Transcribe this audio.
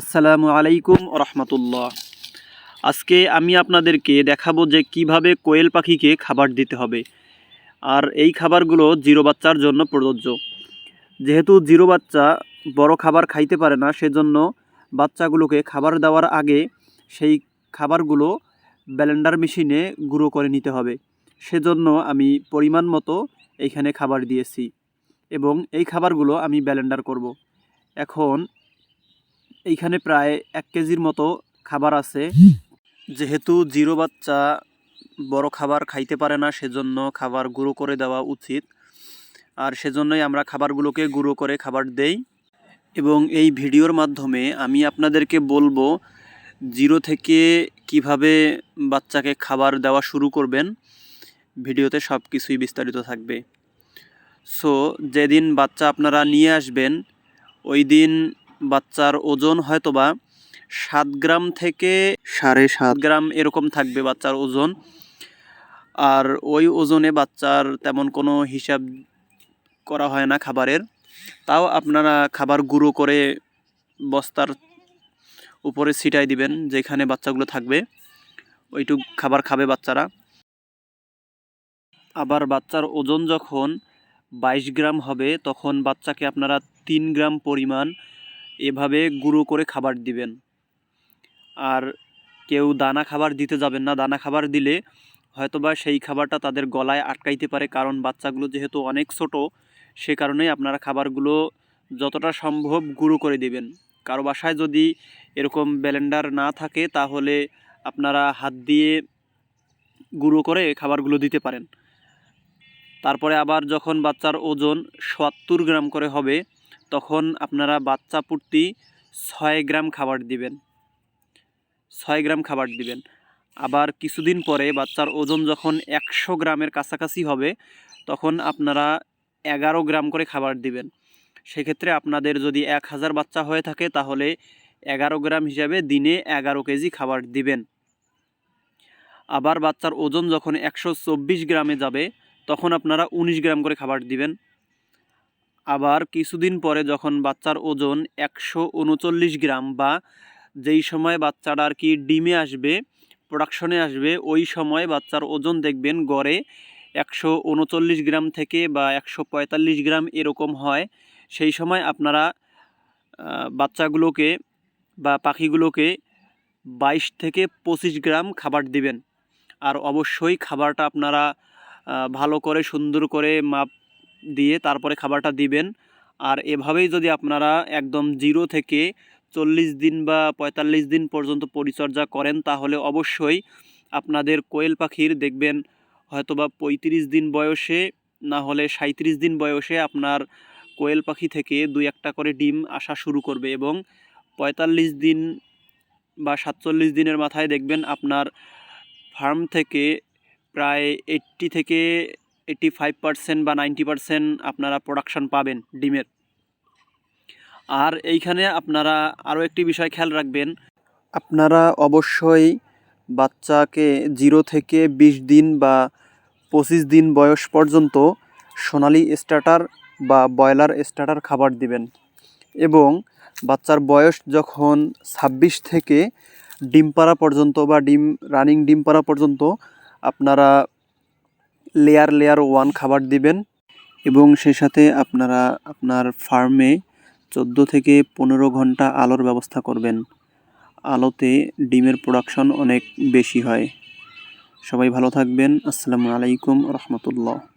আসসালামু আলাইকুম রহমতুল্লাহ আজকে আমি আপনাদেরকে দেখাবো যে কীভাবে কোয়েল পাখিকে খাবার দিতে হবে। আর এই খাবারগুলো জিরো বাচ্চার জন্য প্রযোজ্য। যেহেতু জিরো বাচ্চা বড় খাবার খাইতে পারে না, সেজন্য বাচ্চাগুলোকে খাবার দেওয়ার আগে সেই খাবারগুলো ব্লেন্ডার মেশিনে গুঁড়ো করে নিতে হবে। সেজন্য আমি পরিমাণ মতো এইখানে খাবার দিয়েছি এবং এই খাবারগুলো আমি ব্লেন্ডার করব। এখন এইখানে প্রায় এক কেজির মতো খাবার আছে। যেহেতু জিরো বাচ্চা বড় খাবার খাইতে পারে না, সেজন্য খাবার গুঁড়ো করে দেওয়া উচিত। আর সেজন্যই আমরা খাবারগুলোকে গুঁড়ো করে খাবার দেই। এবং এই ভিডিওর মাধ্যমে আমি আপনাদেরকে বলব, জিরো থেকে কীভাবে বাচ্চাকে খাবার দেওয়া শুরু করবেন, ভিডিওতে সব কিছুই বিস্তারিত থাকবে। সো যেদিন বাচ্চা আপনারা নিয়ে আসবেন, ওই দিন বাচ্চার ওজন হয়তোবা সাত গ্রাম থেকে সাড়ে সাত গ্রাম এরকম থাকবে বাচ্চার ওজন। আর ওই ওজনে বাচ্চার তেমন কোনো হিসাব করা হয় না খাবারের। তাও আপনারা খাবার গুঁড়ো করে বস্তার উপরে ছিটাই দিবেন যেখানে বাচ্চাগুলো থাকবে। ওইটুক খাবার খাবে বাচ্চারা। আবার বাচ্চার ওজন যখন বাইশ গ্রাম হবে তখন বাচ্চাকে আপনারা তিন গ্রাম পরিমাণ এভাবে গুঁড়ো করে খাবার দিবেন। আর কেউ দানা খাবার দিতে যাবেন না। দানা খাবার দিলে হয়তোবা সেই খাবারটা তাদের গলায় আটকাইতে পারে। কারণ বাচ্চাগুলো যেহেতু অনেক ছোট, সে কারণেই আপনারা খাবারগুলো যতটা সম্ভব গুঁড়ো করে দিবেন। কারও বাসায় যদি এরকম ব্লেন্ডার না থাকে, তাহলে আপনারা হাত দিয়ে গুঁড়ো করে খাবারগুলো দিতে পারেন। তারপরে আবার যখন বাচ্চার ওজন সত্তর গ্রাম করে হবে তখন আপনারা বাচ্চা প্রতি ছয় গ্রাম খাবার দিবেন। ছয় গ্রাম খাবার দিবেন। আবার কিছুদিন পরে বাচ্চার ওজন যখন একশো গ্রামের কাছাকাছি হবে, তখন আপনারা এগারো গ্রাম করে খাবার দিবেন। সেক্ষেত্রে আপনাদের যদি এক হাজার বাচ্চা হয়ে থাকে, তাহলে এগারো গ্রাম হিসাবে দিনে এগারো কেজি খাবার দিবেন। আবার বাচ্চার ওজন যখন একশো চব্বিশ গ্রামে যাবে, তখন আপনারা উনিশ গ্রাম করে খাবার দিবেন। আবার কিছুদিন পরে যখন বাচ্চার ওজন একশো উনচল্লিশ গ্রাম বা যেই সময় বাচ্চাটা আর কি ডিমে আসবে প্রোডাকশনে আসবে, ওই সময় বাচ্চার ওজন দেখবেন গড়ে একশো উনচল্লিশ গ্রাম থেকে বা একশো পঁয়তাল্লিশ গ্রাম এরকম হয়। সেই সময় আপনারা বাচ্চাগুলোকে বা পাখিগুলোকে বাইশ থেকে পঁচিশ গ্রাম খাবার দিবেন। আর অবশ্যই খাবারটা আপনারা ভালো করে সুন্দর করে মাপ দিয়ে তারপরে খাবারটা দিবেন। আর এভাবেই যদি আপনারা একদম জিরো থেকে চল্লিশ দিন বা পঁয়তাল্লিশ দিন পর্যন্ত পরিচর্যা করেন, তাহলে অবশ্যই আপনাদের কোয়েল পাখির দেখবেন হয়তোবা পঁয়ত্রিশ দিন বয়সে, না হলে সাঁত্রিশ দিন বয়সে আপনার কোয়েল পাখি থেকে দুই একটা করে ডিম আসা শুরু করবে এবং পঁয়তাল্লিশ দিন বা সাতচল্লিশ দিনের মাথায় দেখবেন আপনার ফার্ম থেকে প্রায় এইট্টি থেকে এইট্টি ফাইভ পারসেন্ট বা নাইনটি পারসেন্ট আপনারা প্রোডাকশান পাবেন ডিমের। আর এইখানে আপনারা আরও একটি বিষয় খেয়াল রাখবেন, আপনারা অবশ্যই বাচ্চাকে জিরো থেকে বিশ দিন বা পঁচিশ দিন বয়স পর্যন্ত সোনালি স্টার্টার বা ব্রয়লার স্টার্টার খাবার দিবেন এবং বাচ্চার বয়স যখন ছাব্বিশ থেকে ডিম পাড়া পর্যন্ত বা ডিম রানিং ডিম পাড়া পর্যন্ত আপনারা লেয়ার লেয়ার ওয়ান খাবার দিবেন এবং সে সাথে আপনারা আপনার ফার্মে চোদ্দ থেকে পনেরো ঘণ্টা আলোর ব্যবস্থা করবেন। আলোতে ডিমের প্রোডাকশন অনেক বেশি হয়। সবাই ভালো থাকবেন। আসসালামু আলাইকুম রহমতুল্লাহ।